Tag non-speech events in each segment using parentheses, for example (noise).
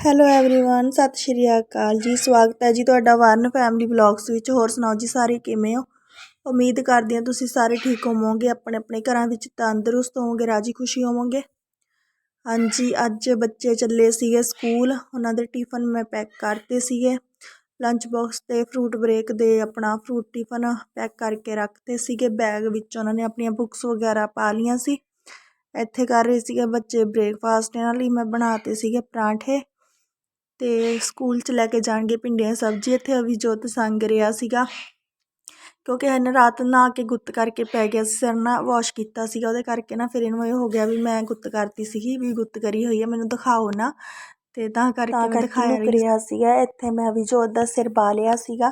Hello everyone ਸਤਿ ਸ਼੍ਰੀ ਅਕਾਲ ਜੀ ਸਵਾਗਤ ਹੈ ਜੀ ਤੁਹਾਡਾ ਵਰਨ ਫੈਮਿਲੀ ਵਲੌਗਸ ਵਿੱਚ ਹੋਰ ਸੁਣਾਓ ਜੀ ਸਾਰੇ ਕਿਵੇਂ ਹੋ ਉਮੀਦ ਕਰਦੀ ਹਾਂ ਤੁਸੀਂ ਸਾਰੇ ਠੀਕ ਹੋਵੋਗੇ ਆਪਣੇ ਆਪਣੇ ਘਰਾਂ ਵਿੱਚ ਤੰਦਰੁਸਤ ਹੋਵੋਗੇ ਰਾਜੀ ਖੁਸ਼ੀ ਹੋਵੋਗੇ ਹਾਂਜੀ ਅੱਜ ਬੱਚੇ ਚੱਲੇ ਸੀਗੇ ਸਕੂਲ ਉਹਨਾਂ ਦੇ ਟਿਫਨ ਮੈਂ ਪੈਕ ਕਰਤੇ ਸੀਗੇ ਲੰਚ ਬਾਕਸ ਤੇ ਫਰੂਟ ਬ੍ਰੇਕ ਦੇ ਆਪਣਾ ਫਰੂਟ ਟਿਫਨ ਪੈਕ ਕਰਕੇ ਰੱਖਤੇ ਸੀਗੇ ਬੈਗ ਵਿੱਚ ਉਹਨਾਂ ਨੇ ਆਪਣੀਆਂ ਬੁੱਕਸ ਵਗੈਰਾ ਪਾ ਲੀਆਂ ਸੀ ਇੱਥੇ ਕਰ ਰਹੇ ਸੀਗੇ ਬੱਚੇ ਬ੍ਰੇਕਫਾਸਟ ਇਹਨਾਂ ਲਈ ਮੈਂ ਬਣਾਤੇ ਸੀਗੇ ਪਰਾਂਠੇ ਤੇ ਸਕੂਲ 'ਚ ਲੈ ਕੇ ਜਾਣਗੇ ਭਿੰਡੀਆਂ ਸਬਜ਼ੀ। ਇੱਥੇ ਅਭਿਜੋਤ ਸੰਗ ਰਿਹਾ ਸੀਗਾ ਕਿਉਂਕਿ ਇਹਨੇ ਰਾਤ ਨਹਾ ਕੇ ਗੁੱਤ ਕਰਕੇ ਪੈ ਗਿਆ ਸੀ ਸਿਰ ਨਾ ਵਾਸ਼ ਕੀਤਾ ਸੀਗਾ। ਉਹਦੇ ਕਰਕੇ ਨਾ ਫਿਰ ਇਹਨੂੰ ਇਹ ਹੋ ਗਿਆ ਵੀ ਮੈਂ ਗੁੱਤ ਕਰਤੀ ਸੀਗੀ ਵੀ ਗੁੱਤ ਕਰੀ ਹੋਈ ਹੈ ਮੈਨੂੰ ਦਿਖਾਓ ਨਾ। ਤੇ ਤਾਂ ਕਰਕੇ ਮੈਂ ਦਿਖਾਇਆ ਰਿਹਾ ਸੀਗਾ। ਇੱਥੇ ਮੈਂ ਅਭਿਜੋਤ ਦਾ ਸਿਰ ਬਾ ਲਿਆ ਸੀਗਾ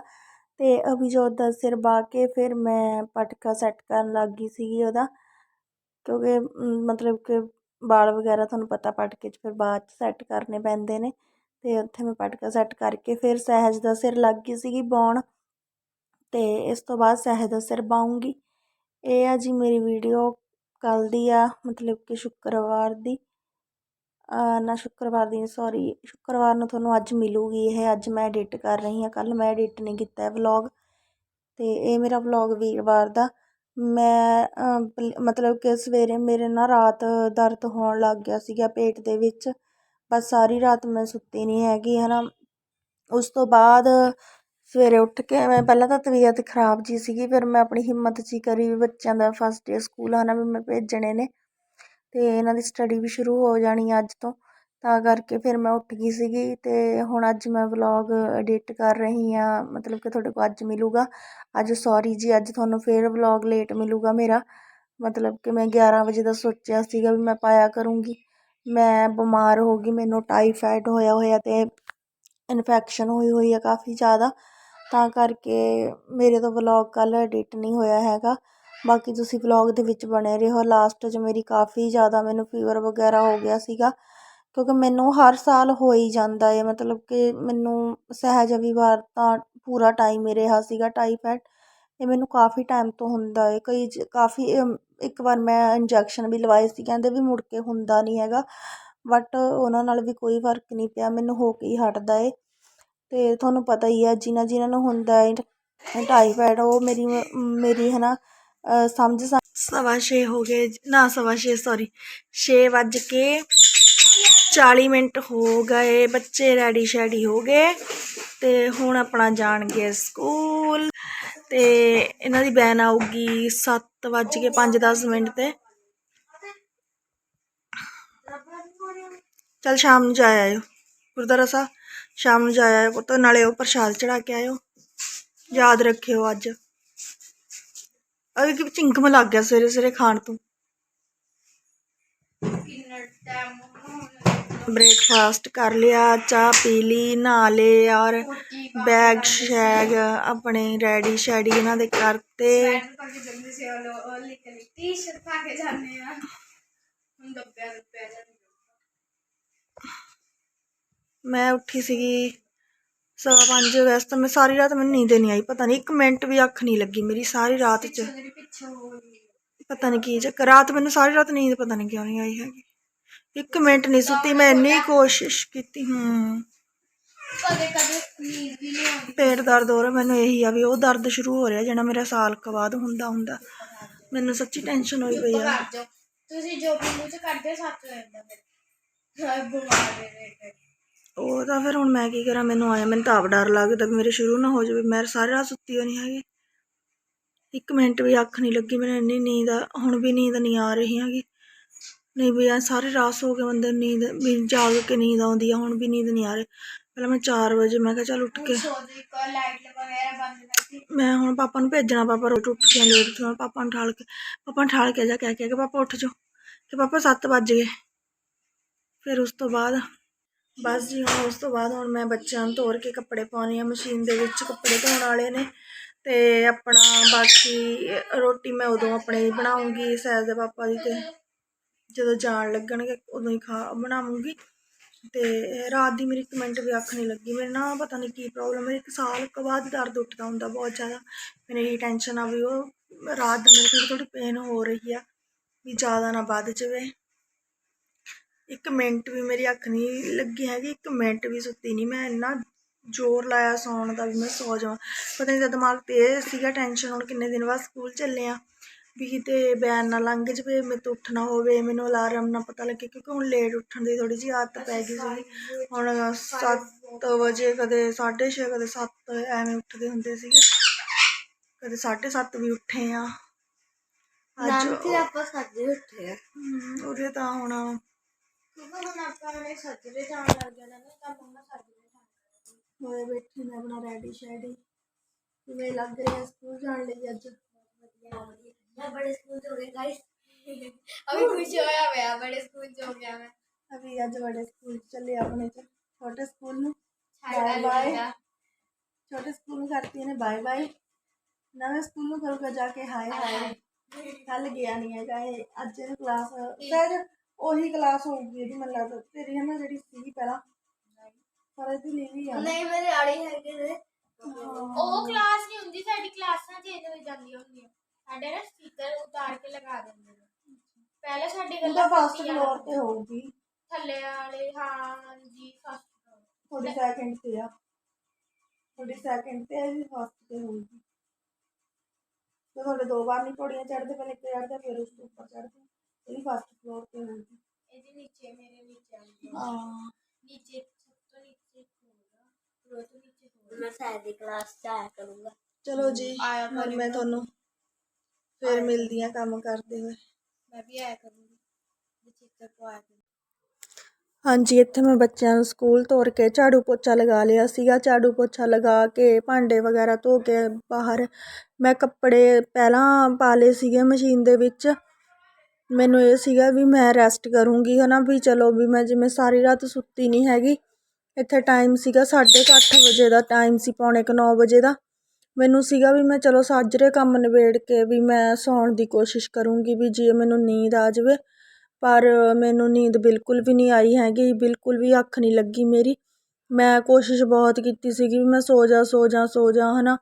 ਤੇ ਅਭਿਜੋਤ ਦਾ ਸਿਰ ਬਾ ਕੇ ਫਿਰ ਮੈਂ ਪਟਕਾ ਸੈੱਟ ਕਰਨ ਲੱਗ ਗਈ ਸੀਗੀ ਉਹਦਾ। ਕਿਉਂਕਿ ਮਤਲਬ ਕਿ ਵਾਲ ਵਗੈਰਾ ਤੁਹਾਨੂੰ ਪਤਾ ਪਟਕੇ 'ਚ ਫਿਰ ਬਾਅਦ 'ਚ ਸੈੱਟ ਕਰਨੇ ਪੈਂਦੇ ਨੇ। ਅਤੇ ਉੱਥੇ ਮੈਂ ਪਟਕਾ ਸੈੱਟ ਕਰਕੇ ਫਿਰ ਸਹਿਜ ਦਾ ਸਿਰ ਲੱਗ ਗਈ ਸੀਗੀ ਬਾਉਣ ਅਤੇ ਇਸ ਤੋਂ ਬਾਅਦ ਸਹਿਜ ਦਾ ਸਿਰ ਬਾਉਂਗੀ ਇਹ ਆ ਜੀ ਮੇਰੀ ਵੀਡੀਓ ਕੱਲ੍ਹ ਦੀ ਆ, ਮਤਲਬ ਕਿ ਸ਼ੁੱਕਰਵਾਰ ਦੀ। ਨਾ ਸ਼ੁੱਕਰਵਾਰ ਦੀ ਸੌਰੀ ਸ਼ੁੱਕਰਵਾਰ ਨੂੰ ਤੁਹਾਨੂੰ ਅੱਜ ਮਿਲੂਗੀ ਇਹ, ਅੱਜ ਮੈਂ ਐਡਿਟ ਕਰ ਰਹੀ ਹਾਂ ਕੱਲ ਮੈਂ ਐਡਿਟ ਨਹੀਂ ਕੀਤਾ ਹੈ ਵਲੌਗ ਤੇ ਇਹ ਮੇਰਾ ਵਲੌਗ ਵੀਰਵਾਰ ਦਾ। ਮੈਂ ਮਤਲਬ ਕਿ ਸਵੇਰੇ ਮੇਰੇ ਨਾ ਰਾਤ ਦਰਦ ਹੋਣ ਲੱਗ ਗਿਆ ਸੀਗਾ ਪੇਟ ਦੇ ਵਿੱਚ। ਬਸ ਸਾਰੀ ਰਾਤ ਮੈਂ ਸੁੱਤੀ ਨਹੀਂ ਹੈਗੀ ਹੈ ਨਾ ਉਸ ਤੋਂ ਬਾਅਦ ਸਵੇਰੇ ਉੱਠ ਕੇ ਮੈਂ, ਪਹਿਲਾਂ ਤਾਂ ਤਬੀਅਤ ਖਰਾਬ ਜੀ ਸੀਗੀ, ਫਿਰ ਮੈਂ ਆਪਣੀ ਹਿੰਮਤ ਜੀ ਕਰੀ ਵੀ ਬੱਚਿਆਂ ਦਾ ਫਸਟ ਡੇ ਸਕੂਲ ਹੈ ਨਾ ਵੀ ਮੈਂ ਭੇਜਣੇ ਨੇ। ਅਤੇ ਇਹਨਾਂ ਦੀ ਸਟੱਡੀ ਵੀ ਸ਼ੁਰੂ ਹੋ ਜਾਣੀ ਅੱਜ ਤੋਂ। ਤਾਂ ਕਰਕੇ ਫਿਰ ਮੈਂ ਉੱਠ ਗਈ ਸੀਗੀ ਅਤੇ ਹੁਣ ਅੱਜ ਮੈਂ ਵਲੌਗ ਐਡਿਟ ਕਰ ਰਹੀ ਹਾਂ ਮਤਲਬ ਕਿ ਤੁਹਾਡੇ ਕੋਲ ਅੱਜ ਮਿਲੂਗਾ। ਅੱਜ ਸੌਰੀ ਜੀ, ਅੱਜ ਤੁਹਾਨੂੰ ਫਿਰ ਵਲੌਗ ਲੇਟ ਮਿਲੂਗਾ ਮੇਰਾ। ਮਤਲਬ ਕਿ ਮੈਂ 11 ਵਜੇ ਦਾ ਸੋਚਿਆ ਸੀਗਾ ਵੀ ਮੈਂ ਪਾਇਆ ਕਰੂੰਗੀ। ਮੈਂ ਬਿਮਾਰ ਹੋ ਗਈ, ਮੈਨੂੰ ਟਾਈਫਾਈਡ ਹੋਇਆ ਹੋਇਆ ਅਤੇ ਇਨਫੈਕਸ਼ਨ ਹੋਈ ਹੋਈ ਆ ਕਾਫੀ ਜ਼ਿਆਦਾ। ਤਾਂ ਕਰਕੇ ਮੇਰੇ ਤੋਂ ਵਲੋਗ ਕੱਲ੍ਹ ਐਡਿਟ ਨਹੀਂ ਹੋਇਆ ਹੈਗਾ। ਬਾਕੀ ਤੁਸੀਂ ਵਲੋਗ ਦੇ ਵਿੱਚ ਬਣੇ ਰਹੋ। ਲਾਸਟ 'ਚ ਮੇਰੀ ਕਾਫੀ ਜ਼ਿਆਦਾ ਮੈਨੂੰ ਫੀਵਰ ਵਗੈਰਾ ਹੋ ਗਿਆ ਸੀਗਾ। ਕਿਉਂਕਿ ਮੈਨੂੰ ਹਰ ਸਾਲ ਹੋ ਹੀ ਜਾਂਦਾ ਹੈ ਮਤਲਬ ਕਿ ਮੈਨੂੰ ਸਹਿਜ ਵੀ ਵਾਰ ਤਾਂ ਪੂਰਾ ਟਾਈਮ ਹੀ ਰਿਹਾ ਸੀਗਾ ਟਾਈਫਾਇਡ। ਇਹ ਮੈਨੂੰ ਕਾਫੀ ਟਾਈਮ ਤੋਂ ਹੁੰਦਾ ਹੈ ਕਈ ਕਾਫੀ ਇੱਕ ਵਾਰ ਮੈਂ ਇੰਜੈਕਸ਼ਨ ਵੀ ਲਵਾਏ ਸੀ, ਕਹਿੰਦੇ ਵੀ ਮੁੜ ਕੇ ਹੁੰਦਾ ਨਹੀਂ ਹੈਗਾ ਬਟ ਉਹਨਾਂ ਨਾਲ ਵੀ ਕੋਈ ਫ਼ਰਕ ਨਹੀਂ ਪਿਆ, ਮੈਨੂੰ ਹੋ ਕੇ ਹੀ ਹਟਦਾ ਏ। ਅਤੇ ਤੁਹਾਨੂੰ ਪਤਾ ਹੀ ਹੈ ਜਿਨ੍ਹਾਂ ਜਿਨ੍ਹਾਂ ਨੂੰ ਹੁੰਦਾ ਹੈ ਟਾਈਫਾਇਡ ਉਹ ਮੇਰੀ ਮੇਰੀ ਹੈ ਨਾ ਸਮਝ ਸਵਾ ਛੇ ਹੋ ਗਏ, ਨਾ ਸਵਾ ਛੇ ਸੌਰੀ ਛੇ ਵੱਜ ਕੇ 40 ਮਿੰਟ ਹੋ ਗਏ, ਬੱਚੇ ਰੈਡੀ ਸ਼ੈਡੀ ਹੋ ਗਏ, ਤੇ ਹੁਣ ਆਪਣਾ ਜਾਣਗੇ ਸਕੂਲ। ਤੇ ਇਹਨਾਂ ਦੀ ਬੈਨ ਆਊਗੀ 7 ਵੱਜ ਕੇ 5-10 ਮਿੰਟ ਤੇ। ਚਲ ਸ਼ਾਮ ਨੂੰ ਜਾ ਆਇਓ। ਗੁਰਦੁਆਰਾ ਸਾਹਿਬ, ਸ਼ਾਮ ਨੂੰ ਜਾ ਆਇਓ ਪੁੱਤ, ਨਾਲੇ ਉਹ ਪ੍ਰਸ਼ਾਦ ਚੜਾ ਕੇ ਆਇਓ। ਯਾਦ ਰੱਖਿਓ ਅੱਜ। ਅਗੇ ਕਿ ਚਿੰਕਮ ਲੱਗ ਗਿਆ ਸਵੇਰੇ ਸਵੇਰੇ ਖਾਣ ਤੋਂ। ਬ੍ਰੇਕਫਾਸਟ ਕਰ ਲਿਆ ਚਾਹ ਪੀ ਲਈ ਨਹਾ ਲਏ ਔਰ ਬੈਗ ਸ਼ੈਗ ਆਪਣੇ ਰੈਡੀ ਸ਼ੈਡੀ ਇਹਨਾਂ ਦੇ ਕਰਤੇ ਮੈਂ ਉੱਠੀ ਸੀਗੀ ਸਵਾ 5 ਅਗਸਤ ਮੈਂ ਸਾਰੀ ਰਾਤ ਮੈਨੂੰ ਨੀਂਦ ਨਹੀਂ ਆਈ ਪਤਾ ਨਹੀਂ ਇੱਕ ਮਿੰਟ ਵੀ ਅੱਖ ਨਹੀਂ ਲੱਗੀ ਮੇਰੀ ਸਾਰੀ ਰਾਤ ਚ। ਪਤਾ ਨਹੀਂ ਕੀ ਚੱਕਰ ਰਾਤ ਮੈਨੂੰ ਸਾਰੀ ਰਾਤ ਨੀਂਦ ਪਤਾ ਨਹੀਂ ਕਿਉਂ ਨਹੀਂ ਆਈ ਹੈਗੀ। ਇੱਕ ਮਿੰਟ ਨਹੀਂ ਸੁੱਤੀ ਮੈਂ ਇੰਨੀ ਕੋਸ਼ਿਸ਼ ਕੀਤੀ ਹੂੰ। ਕਦੇ ਕਦੇ ਨੀਂਦ ਵੀ ਨਹੀਂ ਆਉਂਦੀ। ਪੇਟ ਦਰਦ ਹੋ ਰਿਹਾ ਮੈਨੂੰ ਇਹੀ ਆ ਵੀ ਉਹ ਦਰਦ ਸ਼ੁਰੂ ਹੋ ਰਿਹਾ ਜਿਹੜਾ ਮੇਰਾ ਸਾਲ ਕ ਬਾਅਦ ਹੁੰਦਾ ਹੁੰਦਾ। ਮੈਨੂੰ ਸੱਚੀ ਟੈਨਸ਼ਨ ਹੋਈ ਪਈ ਆ। ਤੁਸੀਂ ਜੋ ਵੀ ਮੂੰਹ ਚ ਕੱਢਦੇ ਸੱਚ ਹੋ ਜਾਂਦਾ ਫਿਰ ਬਿਮਾਰ ਦੇ ਰਹੇ ਉਹ ਤਾਂ ਫਿਰ ਹੁਣ ਮੈਂ ਕੀ ਕਰਾਂ ਮੈਨੂੰ ਆਇਆ ਮੈਨੂੰ ਤਾਂ ਆਪ ਡਰ ਲੱਗਦਾ ਵੀ ਮੇਰੇ ਸ਼ੁਰੂ ਨਾ ਹੋ ਜਾਵੇ ਮੈਂ ਸਾਰੀ ਰਾਤ ਸੁੱਤੀ ਹੋ ਨਹੀਂ ਹੈਗੀ। ਇੱਕ ਮਿੰਟ ਵੀ ਅੱਖ ਨਹੀਂ ਲੱਗੀ ਮੈਨੂੰ ਇੰਨੀ ਨੀਂਦ ਆ ਹੁਣ ਵੀ ਨੀਂਦ ਨਹੀਂ ਆ ਰਹੀ ਹੈਗੀ। ਨਹੀਂ ਵੀ ਆ ਸਾਰੇ ਰਾਸ ਹੋ ਗਏ ਬੰਦੇ ਨੀਂਦ ਵੀ ਜਾਗ ਕੇ ਨੀਂਦ ਆਉਂਦੀ ਆ ਹੁਣ ਵੀ ਨੀਂਦ ਨਹੀਂ ਆ ਰਹੀ। ਪਹਿਲਾਂ ਮੈਂ 4 ਵਜੇ ਮੈਂ ਕਿਹਾ ਚੱਲ ਉੱਠ ਕੇ। ਕੋ ਮੈਂ ਹੁਣ ਪਾਪਾ ਨੂੰ ਭੇਜਣਾ ਪਾਪਾ ਰੋਟ ਉੱਠ ਕੇ ਲੇਟ ਤੋਂ ਪਾਪਾ ਨੂੰ ਠਾਲ ਕੇ ਪਾਪਾ ਨੂੰ ਠਾਲ ਕੇ ਜਾ ਕਹਿ ਕੇ ਕਿ ਪਾਪਾ ਉੱਠ ਜਾਓ। ਕਿ ਪਾਪਾ 7 ਵਜ ਗਏ। ਫਿਰ ਉਸ ਤੋਂ ਬਾਅਦ ਬਸ ਜੀ ਹੁਣ ਉਸ ਤੋਂ ਬਾਅਦ ਹੁਣ ਮੈਂ ਬੱਚਿਆਂ ਨੂੰ ਤੋਰ ਕੇ ਕੱਪੜੇ ਪਾਉਣੇ ਆ ਮਸ਼ੀਨ ਦੇ ਵਿੱਚ ਕੱਪੜੇ ਧੋਣ ਵਾਲੇ ਨੇ। ਤੇ ਆਪਣਾ ਬਾਕੀ ਰੋਟੀ ਮੈਂ ਉਦੋਂ ਆਪਣੇ ਬਣਾਉਂਗੀ ਸੈਲ ਦੇ ਪਾਪਾ ਦੀ ਤੇ। ਜਦੋਂ ਜਾਣ ਲੱਗਣਗੇ ਉਦੋਂ ਹੀ ਖਾ ਬਣਾਵਾਂਗੀ। ਤੇ ਰਾਤ ਦੀ ਮੇਰੀ ਕਮੈਂਟ ਵੀ ਅੱਖ ਨਹੀਂ ਲੱਗੀ। ਮੇਰੇ ਨਾ ਪਤਾ ਨਹੀਂ ਕੀ ਪ੍ਰੋਬਲਮ ਹੈ ਇੱਕ ਸਾਲ ਕੁ ਬਾਅਦ ਦਰਦ ਉੱਠਦਾ ਹੁੰਦਾ ਬਹੁਤ ਜ਼ਿਆਦਾ। ਮੈਨੂੰ ਇਹ ਟੈਨਸ਼ਨ ਆ ਵੀ ਉਹ ਰਾਤ ਦਾ ਮੇਰੇ ਥੋੜੀ ਥੋੜੀ ਪੇਨ ਹੋ ਰਹੀ ਆ, ਵੀ ਜ਼ਿਆਦਾ ਨਾ ਵੱਧ ਜਾਵੇ। ਇੱਕ ਮਿੰਟ ਵੀ ਮੇਰੀ ਅੱਖ ਨਹੀਂ ਲੱਗੀ ਹੈਗੀ, ਇੱਕ ਮਿੰਟ ਵੀ ਸੁੱਤੀ ਨਹੀਂ। ਮੈਂ ਇੰਨਾ ਜ਼ੋਰ ਲਾਇਆ ਸੌਣ ਦਾ ਵੀ ਮੈਂ ਸੌ ਜਾਵਾਂ। ਪਤਾ ਨਹੀਂ ਤਾਂ ਦਿਮਾਗ ਤੇਜ਼ ਸੀਗਾ ਟੈਨਸ਼ਨ ਹੁਣ ਕਿੰਨੇ ਦਿਨ ਬਾਅਦ ਸਕੂਲ ਚੱਲੇ ਆ। ਵੀ ਕਿਤੇ ਬੈਨ ਨਾ ਲੰਘ ਜਵੇ ਮੇਰੇ ਤੋਂ ਉੱਠਣਾ ਹੋਵੇ ਮੈਨੂੰ ਅਲਾਰਮ ਨਾ ਪਤਾ ਲੱਗੇ ਕਿਉਂਕਿ ਹੁਣ ਲੇਟ ਉੱਠਣ ਦੀ ਥੋੜੀ ਜਿਹੀ ਆਦਤ ਪੈ ਗਈ ਸੀ। ਹੁਣ 7 ਵਜੇ ਕਦੇ 6:30 ਕਦੇ 7 ਐਵੇਂ ਉੱਠਦੇ ਹੁੰਦੇ ਸੀਗੇ। ਕਦੇ 7:30 ਵੀ ਉੱਠੇ ਆ। ਨਾਮ ਤੇ ਆਪਾਂ ਸੱਜੇ ਉੱਠੇ ਆ। ਹਮ, ਉਹਦੇ ਤਾਂ ਹੁਣ ਕਿਉਂਕਿ ਹੁਣ ਆਪਾਂ ਨੇ ਸੱਜਰੇ ਜਾਣ ਲੱਗ ਜਾਣਾ ਨਾ ਤਾਂ ਮੰਮਾ ਸੱਜਰੇ ਜਾਣ ਹੋਏ ਬੈਠੇ ਨੇ ਆਪਣਾ ਰੈਡੀ ਸ਼ੈਡੀ ਕਿਵੇਂ ਲੱਗ ਰਿਹਾ ਸਕੂਲ ਜਾਣ ਲਈ ਅੱਜ? मैं बड़े स्कूल से हो गए गाइस (laughs) अभी खुश होया मैं बड़े स्कूल से हो गया मैं ਅਭੀ ਅੱਜ ਬੜੇ ਸਕੂਲ ਚੱਲੇ ਆਪਣੇ ਚ ਛੋਟੇ ਸਕੂਲ ਨੂੰ छाया बाय बाय लगेगा ਛੋਟੇ ਸਕੂਲ ਨੂੰ ਕਰਤੀ ਨੇ ਬਾਏ ਬਾਏ ਨਵੇਂ ਸਕੂਲ ਨੂੰ ਕਰੂਗਾ ਜਾ ਕੇ ਹਾਏ ਹਾਏ ਕੱਲ ਗਿਆ ਨਹੀਂ ਹੈਗਾ ਇਹ ਅੱਜ ਇਹ ਕਲਾਸ ਫਿਰ ਉਹੀ ਕਲਾਸ ਹੋਊਗੀ ਇਹਦੀ ਮੈਨੂੰ ਲੱਗਦਾ ਤੇਰੀ ਹੈ ਨਾ ਜਿਹੜੀ ਸੀਗੀ ਪਹਿਲਾਂ ਪਰ ਇਹਦੀ ਲੀਵੀ ਆ ਨਹੀਂ ਮੇਰੇ ਆੜੀ ਹੈਗੇ ਨੇ ਉਹ ਕਲਾਸ ਨਹੀਂ ਹੁੰਦੀ ਸਾਡੀ ਕਲਾਸਾਂ ਚੇਂਜ ਹੋ ਜਾਂਦੀਆਂ ਹੁੰਦੀਆਂ ਸਾਡੇ ਨਾ ਸਪੀਕਰ ਉਤਾਰ ਕੇ ਲਗਾ ਦਿੰਦੇ ਨੇ। ਪਹਿਲੇ ਸਾਡੀ ਉਹਦਾ ਗੱਲਾਂ ਫਸਟ ਕਰਦੀਆਂ ਫਲੋਰ ਤੇ ਹੋਊਗੀ। ਥੱਲੇ ਵਾਲੇ ਹਾਂ ਜੀ ਫਸਟ ਥੋੜੀ ਸੈਕਿੰਡ ਤੇ ਆ। ਥੋੜੀ ਸੈਕਿੰਡ ਤੇ ਇਹਦੀ ਫਸਟ ਤੇ ਹੋਊਗੀ। ਤੇ ਤੁਹਾਡੇ ਦੋ ਵਾਰ ਨਹੀਂ ਪੌੜੀਆਂ ਚੜ੍ਹਦੇ ਪਹਿਲੇ ਇੱਕ ਚੜ੍ਹਦੇ ਫਿਰ ਉਸ ਤੋਂ ਉੱਪਰ ਚੜ੍ਹਦੇ। ਇਹਦੀ ਫਸਟ ਫਲੋਰ ਤੇ ਹੋਊਗੀ। ਇਹਦੇ ਨੀਚੇ ਮੇਰੇ ਨੀਚੇ ਆਉਂਦੀ ਹਾਂ। ਨੀਚੇ ਸਭ ਤੋਂ ਨੀਚੇ ਹੋਊਗਾ ਫਲੋਰ ਤੋਂ ਨੀਚੇ ਹੋਊਗਾ ਮੈਂ ਸਾਇਦ ਦੀ ਕਲਾਸ ਚ ਆਇਆ ਕਰੂੰਗਾ। ਚਲੋ ਜੀ ਆਇਆ ਮੈਂ ਤੁਹਾਨੂੰ ਫਿਰ ਮਿਲਦੀ ਆ ਕੰਮ ਕਰਦੇ ਹੋਏ। ਮੈਂ ਵੀ ਆਇਆ ਕਰੂੰਗੀ। ਜੇ ਚਿੱਤਰ ਕੋ ਆਇਆ ਕਰੂੰਗੀ। ਹਾਂਜੀ ਇੱਥੇ ਮੈਂ ਬੱਚਿਆਂ ਨੂੰ ਸਕੂਲ ਤੋਰ ਕੇ ਝਾੜੂ ਪੋਚਾ ਲਗਾ ਲਿਆ ਸੀਗਾ। ਝਾੜੂ ਪੋਚਾ ਲਗਾ ਕੇ ਭਾਂਡੇ ਵਗੈਰਾ ਧੋ ਕੇ ਬਾਹਰ ਮੈਂ ਕੱਪੜੇ ਪਹਿਲਾਂ ਪਾ ਲਏ ਸੀਗੇ ਮਸ਼ੀਨ ਦੇ ਵਿੱਚ। ਮੈਨੂੰ ਇਹ ਸੀਗਾ ਵੀ ਮੈਂ ਰੈਸਟ ਕਰੂੰਗੀ ਹਨਾ ਵੀ ਚਲੋ ਵੀ ਮੈਂ ਜਿਵੇਂ ਸਾਰੀ ਰਾਤ ਸੁੱਤੀ ਨਹੀਂ ਹੈਗੀ। ਇੱਥੇ ਟਾਈਮ ਸੀਗਾ 8:30 ਵਜੇ ਦਾ ਟਾਈਮ ਸੀ ਪੌਣੇ ਕੁ 9 ਵਜੇ ਦਾ। ਮੈਨੂੰ ਸੀਗਾ ਵੀ ਮੈਂ ਚਲੋ ਸਾਜਰੇ ਕੰਮ ਨਿਬੇੜ ਕੇ ਵੀ ਮੈਂ ਸੌਣ ਦੀ ਕੋਸ਼ਿਸ਼ ਕਰੂੰਗੀ ਵੀ ਜੇ ਮੈਨੂੰ ਨੀਂਦ ਆ ਜਾਵੇ। ਪਰ ਮੈਨੂੰ ਨੀਂਦ ਬਿਲਕੁਲ ਵੀ ਨਹੀਂ ਆਈ ਹੈਗੀ, ਬਿਲਕੁਲ ਵੀ ਅੱਖ ਨਹੀਂ ਲੱਗੀ ਮੇਰੀ। ਮੈਂ ਕੋਸ਼ਿਸ਼ ਬਹੁਤ ਕੀਤੀ ਸੀਗੀ ਵੀ ਮੈਂ ਸੋ ਜਾ ਸੋ ਜਾ ਸੋ ਜਾ ਹੈ ਨਾ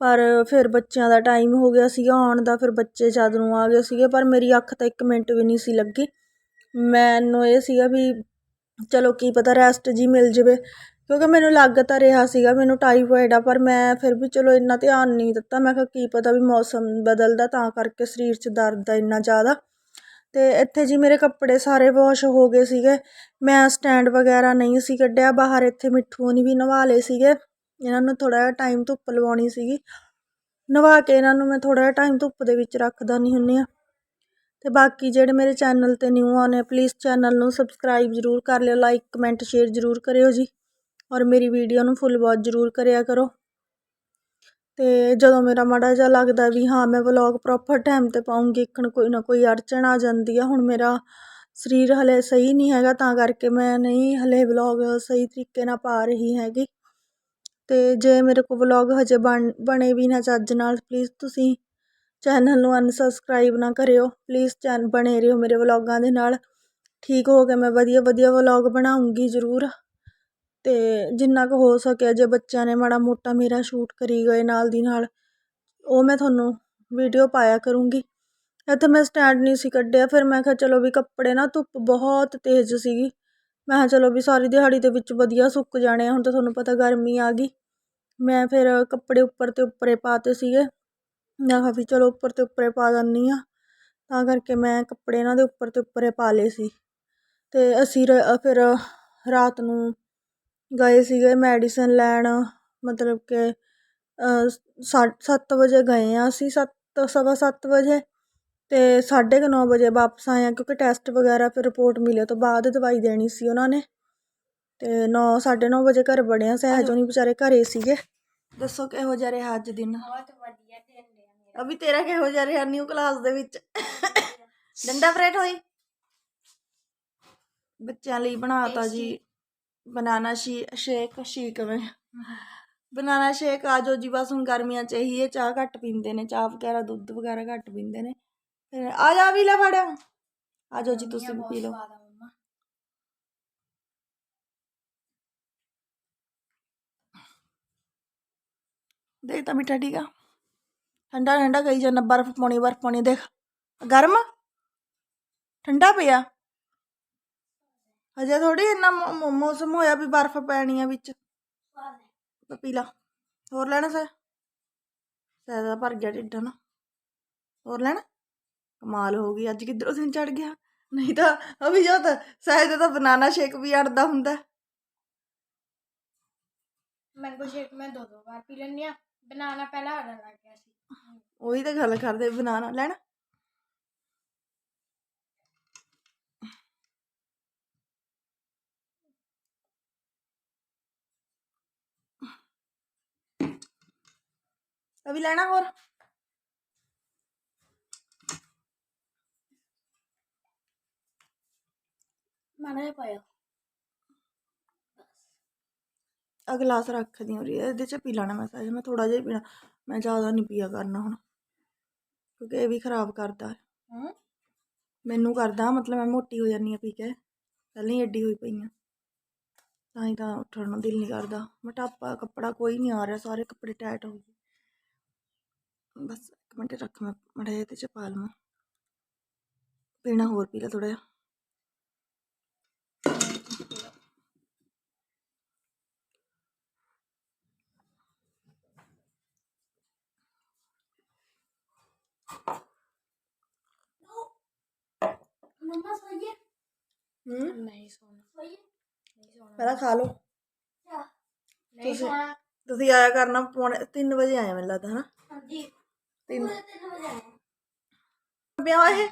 ਪਰ ਫਿਰ ਬੱਚਿਆਂ ਦਾ ਟਾਈਮ ਹੋ ਗਿਆ ਸੀਗਾ, ਆਉਣ ਦਾ ਫਿਰ ਬੱਚੇ ਜਦ ਨੂੰ ਆ ਗਏ ਸੀਗੇ, ਪਰ ਮੇਰੀ ਅੱਖ ਤਾਂ ਇੱਕ ਮਿੰਟ ਵੀ ਨਹੀਂ ਸੀ ਲੱਗੀ। ਮੈਨੂੰ ਇਹ ਸੀਗਾ ਵੀ ਚਲੋ ਕੀ ਪਤਾ ਰੈਸਟ ਜੀ ਮਿਲ ਜਾਵੇ। ਕਿਉਂਕਿ ਮੈਨੂੰ ਲੱਗ ਤਾਂ ਰਿਹਾ ਸੀਗਾ ਮੈਨੂੰ ਟਾਈਫਾਇਡ ਆ, ਪਰ ਮੈਂ ਫਿਰ ਵੀ ਚਲੋ ਇੰਨਾ ਧਿਆਨ ਨਹੀਂ ਦਿੱਤਾ। ਮੈਂ ਕਿਹਾ ਕੀ ਪਤਾ ਵੀ ਮੌਸਮ ਬਦਲਦਾ, ਤਾਂ ਕਰਕੇ ਸਰੀਰ 'ਚ ਦਰਦ ਆ ਇੰਨਾ ਜ਼ਿਆਦਾ। ਅਤੇ ਇੱਥੇ ਜੀ ਮੇਰੇ ਕੱਪੜੇ ਸਾਰੇ ਵਾਸ਼ ਹੋ ਗਏ ਸੀਗੇ। ਮੈਂ ਸਟੈਂਡ ਵਗੈਰਾ ਨਹੀਂ ਸੀ ਕੱਢਿਆ, ਬਾਹਰ ਇੱਥੇ ਮਿੱਠੂ ਹੋਣੀ ਵੀ ਨਵਾ ਲਏ ਸੀਗੇ। ਇਹਨਾਂ ਨੂੰ ਥੋੜ੍ਹਾ ਜਿਹਾ ਟਾਈਮ ਧੁੱਪ ਲਵਾਉਣੀ ਸੀਗੀ। ਨਵਾ ਕੇ ਇਹਨਾਂ ਨੂੰ ਮੈਂ ਥੋੜ੍ਹਾ ਜਿਹਾ ਟਾਈਮ ਧੁੱਪ ਦੇ ਵਿੱਚ ਰੱਖਦਾ ਨਹੀਂ ਹੁੰਦੀ ਹਾਂ ਅਤੇ ਬਾਕੀ ਜਿਹੜੇ ਮੇਰੇ ਚੈਨਲ ਤੇ ਨਿਊ ਆਨੇ ਪਲੀਜ਼ ਚੈਨਲ ਨੂੰ ਸਬਸਕ੍ਰਾਈਬ ਜ਼ਰੂਰ ਕਰ ਲਿਓ ਲਾਈਕ ਕਮੈਂਟ ਸ਼ੇਅਰ ਜ਼ਰੂਰ ਕਰਿਓ ਜੀ। ਔਰ ਮੇਰੀ ਵੀਡੀਓ ਨੂੰ ਫੁੱਲ ਵਾਚ ਜ਼ਰੂਰ ਕਰਿਆ ਕਰੋ। ਅਤੇ ਜਦੋਂ ਮੇਰਾ ਮਾੜਾ ਜਿਹਾ ਲੱਗਦਾ ਵੀ ਹਾਂ, ਮੈਂ ਵਲੋਗ ਪ੍ਰੋਪਰ ਟਾਈਮ ਤੇ ਪਾਉਂਗੀ ਇੱਕਣ ਕੋਈ ਨਾ ਕੋਈ ਅੜਚਣ ਆ ਜਾਂਦੀ ਆ, ਹੁਣ ਮੇਰਾ ਸਰੀਰ ਹਲੇ ਸਹੀ ਨਹੀਂ ਹੈਗਾ, ਤਾਂ ਕਰਕੇ ਮੈਂ ਨਹੀਂ ਹਲੇ ਵਲੋਗ ਸਹੀ ਤਰੀਕੇ ਨਾਲ ਪਾ ਰਹੀ ਹੈਗੀ। ਅਤੇ ਜੇ ਮੇਰੇ ਕੋਲ ਵਲੋਗ ਹਜੇ ਬਣ, ਬਣੇ ਵੀ ਨਾ ਚੱਜ ਨਾਲ ਪਲੀਜ਼ ਤੁਸੀਂ ਚੈਨਲ ਨੂੰ ਅਨਸਬਸਕ੍ਰਾਈਬ ਨਾ ਕਰਿਓ ਪਲੀਜ਼ ਚੈਨ, ਬਣੇ ਰਹੋ ਮੇਰੇ ਵਲੋਗਾਂ ਦੇ ਨਾਲ। ਠੀਕ ਹੋ ਕੇ ਮੈਂ ਵਧੀਆ ਵਧੀਆ ਵਲੋਗ ਬਣਾਉਂਗੀ ਜ਼ਰੂਰ। ਅਤੇ ਜਿੰਨਾ ਕੁ ਹੋ ਸਕਿਆ, ਜੇ ਬੱਚਿਆਂ ਨੇ ਮਾੜਾ ਮੋਟਾ ਮੇਰਾ ਸ਼ੂਟ ਕਰੀ ਗਏ ਨਾਲ ਦੀ ਨਾਲ, ਉਹ ਮੈਂ ਤੁਹਾਨੂੰ ਵੀਡੀਓ ਪਾਇਆ ਕਰੂੰਗੀ। ਇੱਥੇ ਮੈਂ ਸਟੈਂਡ ਨਹੀਂ ਸੀ ਕੱਢਿਆ, ਫਿਰ ਮੈਂ ਕਿਹਾ ਚਲੋ ਵੀ ਕੱਪੜੇ ਨਾ ਧੁੱਪ ਬਹੁਤ ਤੇਜ਼ ਸੀਗੀ। ਮੈਂ ਕਿਹਾ ਚਲੋ ਵੀ ਸਾਰੀ ਦਿਹਾੜੀ ਦੇ ਵਿੱਚ ਵਧੀਆ ਸੁੱਕ ਜਾਣੇ ਆ, ਹੁਣ ਤਾਂ ਤੁਹਾਨੂੰ ਪਤਾ ਗਰਮੀ ਆ ਗਈ। ਮੈਂ ਫਿਰ ਕੱਪੜੇ ਉੱਪਰ ਤੇ ਉੱਪਰੇ ਪਾਤੇ ਸੀਗੇ। ਮੈਂ ਕਿਹਾ ਵੀ ਚਲੋ ਉੱਪਰ ਤੇ ਉੱਪਰੇ ਪਾ ਦਿੰਦੀ ਆ। ਤਾਂ ਕਰਕੇ ਮੈਂ ਕੱਪੜੇ ਇਹਨਾਂ ਦੇ ਉੱਪਰ ਤੇ ਉੱਪਰੇ ਪਾ ਲਏ ਸੀ। ਅਤੇ ਅਸੀਂ ਰ- ਫਿਰ ਰਾਤ ਨੂੰ ਗਏ ਸੀਗੇ ਮੈਡੀਸਨ ਲੈਣ ਮਤਲਬ ਕਿ ਸੱਤ ਵਜੇ ਗਏ ਆ ਅਸੀਂ ਸੱਤ ਸਵਾ ਸੱਤ ਵਜੇ ਤੇ ਸਾਢੇ ਕੁ ਨੌ ਵਜੇ ਵਾਪਸ ਆਏ ਆ ਕਿਉਂਕਿ ਟੈਸਟ ਵਗੈਰਾ ਫਿਰ ਰਿਪੋਰਟ ਮਿਲੇ ਤੋਂ ਬਾਅਦ ਦਵਾਈ ਦੇਣੀ ਸੀ ਉਹਨਾਂ ਨੇ ਤੇ ਨੌ ਸਾਢੇ ਨੌ ਵਜੇ ਘਰ ਬੜੇ ਆ ਸਹਿਜ ਹੋਣੀ ਵਿਚਾਰੇ ਘਰੇ ਸੀਗੇ। ਦੱਸੋ ਕਿਹੋ ਜਿਹਾ ਰਿਹਾ ਅੱਜ ਦਿਨ? ਬਹੁਤ ਵਧੀਆ ਦਿਨ ਰਿਹਾ ਮੇਰਾ। ਅਭੀ ਤੇਰਾ ਕਿਹੋ ਜਿਹਾ ਰਿਹਾ ਨਿਊ ਕਲਾਸ ਦੇ ਵਿੱਚ? ਡੰਡਾ ਫਰੇਟ ਹੋਈ? ਬੱਚਿਆਂ ਲਈ ਬਣਾਤਾ ਜੀ। ਬਨਾਨਾ ਸ਼ੇਕ, ਸ਼ੀਕ ਮੈਂ ਬਨਾਨਾ ਸ਼ੇਕ ਆ ਜਾਓ ਜੀ ਬਸ ਹੁਣ ਗਰਮੀਆਂ ਚ ਇਹੀ ਹੈ ਚਾਹ ਘੱਟ ਪੀਂਦੇ ਨੇ, ਚਾਹ ਵਗੈਰਾ, ਦੁੱਧ ਵਗੈਰਾ ਘੱਟ ਪੀਂਦੇ ਨੇ। ਫਿਰ ਆ ਜਾ ਵੀ ਲੈ ਫੜ। ਆ ਜਾਓ ਜੀ, ਤੁਸੀਂ ਵੀ ਪੀ ਲਓ। ਦੇਖ ਤਾਂ ਮਿੱਠਾ ਠੀਕ ਆ। ਠੰਡਾ ਠੰਡਾ ਕਹੀ ਜਾਂਦਾ, ਬਰਫ ਪਾਉਣੀ ਬਰਫ ਪਾਉਣੀ, ਦੇਖ। ਗਰਮ? ਠੰਡਾ ਪਿਆ। ਹਜੇ ਥੋੜੀ ਇੰਨਾ ਮੌ- ਮੌ- ਮੌਸਮ ਹੋਇਆ ਵੀ ਬਰਫ਼ ਪੈਣੀ ਆ ਵਿੱਚ। ਪਪੀਲਾ ਹੋਰ ਲੈਣਾ ਸਰ ਸੈਦਾ ਭਰ ਗਿਆ ਢਿੱਡ ਨਾ ਹੋਰ ਲੈਣਾ? ਕਮਾਲ ਹੋ ਗਈ ਅੱਜ ਕਿੱਧਰੋਂ ਦਿਨ ਚੜ ਗਿਆ? ਨਹੀਂ ਤਾਂ ਅਭੀ ਜੋ ਤਾਂ ਬਨਾਨਾ ਸ਼ੇਕ ਵੀ ਅੜਦਾ ਹੁੰਦਾ। ਮੈਂਗੋ ਸ਼ੇਕ ਮੈਂ ਦੋ ਦੋ ਵਾਰ ਪੀ ਲੈਂਦੀ ਆ। ਬਨਾਨਾ ਪਹਿਲਾਂ ਹੜਾ ਲੱਗ ਗਿਆ ਸੀ। ਉਹੀ ਤਾਂ ਗੱਲ ਕਰਦੇ ਬਨਾਨਾ। ਲੈਣਾ? ਅਭੀ ਲੈਣਾ ਹੋਰ ਮਾਣਾ ਪਾਇਆ ਆ ਗਲਾਸ ਰੱਖ ਦੀ ਉਰੇ ਇਹਦੇ ਚ ਪੀ ਲੈਣਾ ਮੈਂ ਸਾਜ ਮੈਂ ਥੋੜਾ ਜਿਹਾ ਹੀ ਪੀਣਾ ਮੈਂ ਜ਼ਿਆਦਾ ਨਹੀਂ ਪੀਆ ਕਰਨਾ ਹੁਣ ਕਿਉਂਕਿ ਇਹ ਵੀ ਖਰਾਬ ਕਰਦਾ ਹੈ। ਹੂੰ ਮੈਨੂੰ ਕਰਦਾ ਮਤਲਬ ਮੈਂ ਮੋਟੀ ਹੋ ਜਾਂਦੀ ਆ ਪੀ ਕੇ ਪਹਿਲਾਂ ਹੀ ਐਡੀ ਹੋਈ ਪਈ ਆ ਤਾਂ ਹੀ ਤਾਂ ਉੱਠਣ ਨੂੰ ਦਿਲ ਨਹੀਂ ਕਰਦਾ ਮੋਟਾਪਾ ਕੱਪੜਾ ਕੋਈ ਨਹੀਂ ਆ ਰਿਹਾ ਸਾਰੇ ਕੱਪੜੇ ਟਾਈਟ ਹੋ ਗਏ ਬਸ ਇੱਕ ਮਿੰਟ ਰੱਖ ਮੈਂ ਮੜਾ ਇਹਦੇ ਚ ਪਾ ਲਵਾਂ। ਪੀਣਾ ਹੋਰ ਪੀ ਲੈ ਥੋੜਾ ਜਿਹਾ। ਪਹਿਲਾਂ ਖਾ ਲਓ। ਤੁਸੀਂ ਆਇਆ ਕਰਨਾ ਪੌਣੇ 3 ਵਜੇ ਆਇਆ ਮੈਨੂੰ ਲੱਗਦਾ ਹਨਾ? ਹਾਂਜੀ। 3 ਤਿੰਨ। ਇਹ?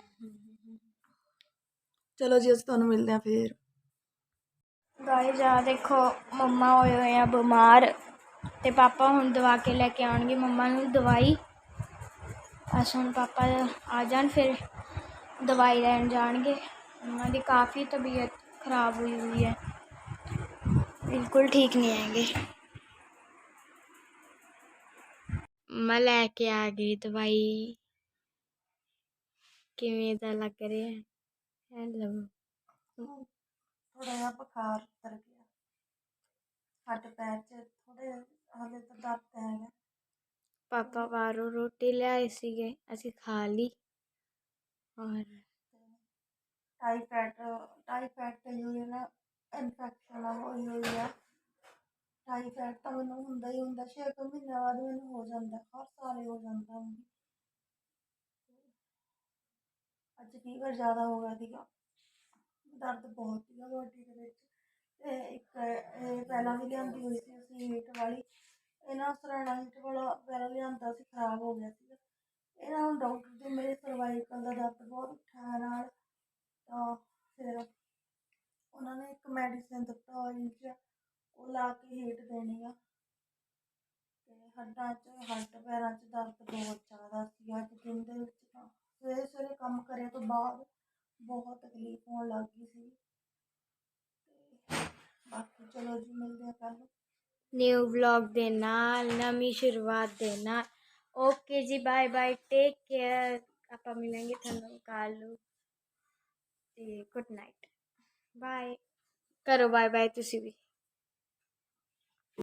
ਚਲੋ ਜੀ ਅਸੀਂ ਤੁਹਾਨੂੰ ਮਿਲਦੇ ਹਾਂ ਫੇਰ। ਗਾਇਸ ਆ ਦੇਖੋ ਮੰਮਾ ਹੋਏ ਹੋਏ ਆ ਬਿਮਾਰ ਤੇ ਪਾਪਾ ਹੁਣ ਦਵਾ ਕੇ ਲੈ ਕੇ ਆਉਣਗੇ ਮੰਮਾ ਨੂੰ ਦਵਾਈ। ਬਸ ਹੁਣ ਪਾਪਾ ਆ ਜਾਣ ਫਿਰ ਦਵਾਈ ਲੈਣ ਜਾਣਗੇ। ਉਹਨਾਂ ਦੀ ਕਾਫੀ ਤਬੀਅਤ ਖਰਾਬ ਹੋਈ ਹੋਈ ਹੈ। ਬਿਲਕੁਲ ਠੀਕ ਨਹੀਂ ਹੈਗੇ। ਮੈਂ ਲੈ ਕੇ ਆ ਗਈ ਦਵਾਈ ਕਿਵੇਂ ਦਾ ਲੱਗ ਰਿਹਾ ਹੈ ਹੈਲੋ ਥੋੜਾ ਜਿਹਾ ਬੁਖਾਰ ਉਤਰ ਗਿਆ ਹੱਡ ਪੈਰ 'ਚ ਥੋੜੇ ਹਾਲੇ ਤਾਂ ਦਰਦ ਹੈਗਾ ਪਾਪਾ ਬਾਹਰੋਂ ਰੋਟੀ ਲਿਆਏ ਸੀਗੇ ਅਸੀਂ ਖਾ ਲਈ ਔਰ ਟਾਈਫਾਈਡ ਟਾਈਫਾਈਡ ਤੇ ਹੋਈ ਨਾ ਇਨਫੈਕਸ਼ਨ ਤਾਂ ਮੈਨੂੰ ਹੁੰਦਾ ਹੀ ਹੁੰਦਾ, ਛੇ ਕੁ ਮਹੀਨਿਆਂ ਬਾਅਦ ਮੈਨੂੰ ਹੋ ਜਾਂਦਾ, ਹਰ ਸਾਲ ਹੀ ਹੋ ਜਾਂਦਾ ਅੱਜ ਕੀ ਵਾਰ ਜ਼ਿਆਦਾ ਹੋ ਗਿਆ ਸੀਗਾ। ਦਰਦ ਬਹੁਤ ਸੀਗਾ ਬੋਡੀ ਦੇ ਵਿੱਚ। ਤੇ ਇੱਕ ਇਹ ਪਹਿਲਾਂ ਵੀ ਲਿਆਂਦੀ ਹੋਈ ਸੀ ਅਸੀਂ ਹੀਟ ਵਾਲੀ। ਇਹਨਾਂ ਸਰਾਣਾ ਹੀਟ ਵਾਲਾ ਪਹਿਲਾਂ ਲਿਆਂਦਾ ਸੀ, ਖਰਾਬ ਹੋ ਗਿਆ ਸੀਗਾ। ਇਹਨਾਂ ਨੂੰ ਡਾਕਟਰ ਦੇ ਮੇਰੇ ਸਰਵਾਈਕਲ ਦਾ ਦਰਦ ਬਹੁਤ ਉੱਠਿਆ ਨਾਲ। ਤਾਂ ਫਿਰ ਉਹਨਾਂ ਨੇ ਇੱਕ ਮੈਡੀਸਿਨ ਦਿੱਤਾ ਆਇਲ ਚ ਉਹ ਲਾ ਕੇ ਹੀਟ ਦੇਣੀ ਆ। ਤੇ ਹੱਡਾਂ 'ਚ, ਹੱਡ ਪੈਰਾਂ 'ਚ ਦਰਦ ਬਹੁਤ ਜ਼ਿਆਦਾ ਸੀ। ਅੱਜ ਦਿਨ ਦੇ ਵਿੱਚ ਤਾਂ ਸਵੇਰੇ ਸਵੇਰੇ ਕੰਮ ਕਰੇ ਤੋਂ ਬਾਅਦ ਬਹੁਤ ਤਕਲੀਫ ਹੋਣ ਲੱਗ ਗਈ ਸੀ। ਤੇ ਬਾਕੀ ਚਲੋ ਜੀ, ਮਿਲਦੇ ਆ ਕੱਲ੍ਹ। ਨਿਊ ਵਲੌਗ ਦੇ ਨਾਲ, ਨਵੀਂ ਸ਼ੁਰੂਆਤ ਦੇ ਨਾਲ। ਓਕੇ ਜੀ ਬਾਏ ਬਾਏ ਟੇਕ ਕੇਅਰ ਆਪਾਂ ਮਿਲਾਂਗੇ ਤੁਹਾਨੂੰ ਕੱਲ ਨੂੰ। ਤੇ ਗੁੱਡ ਨਾਈਟ ਬਾਏ ਕਰੋ ਬਾਏ ਬਾਏ ਤੁਸੀਂ ਵੀ।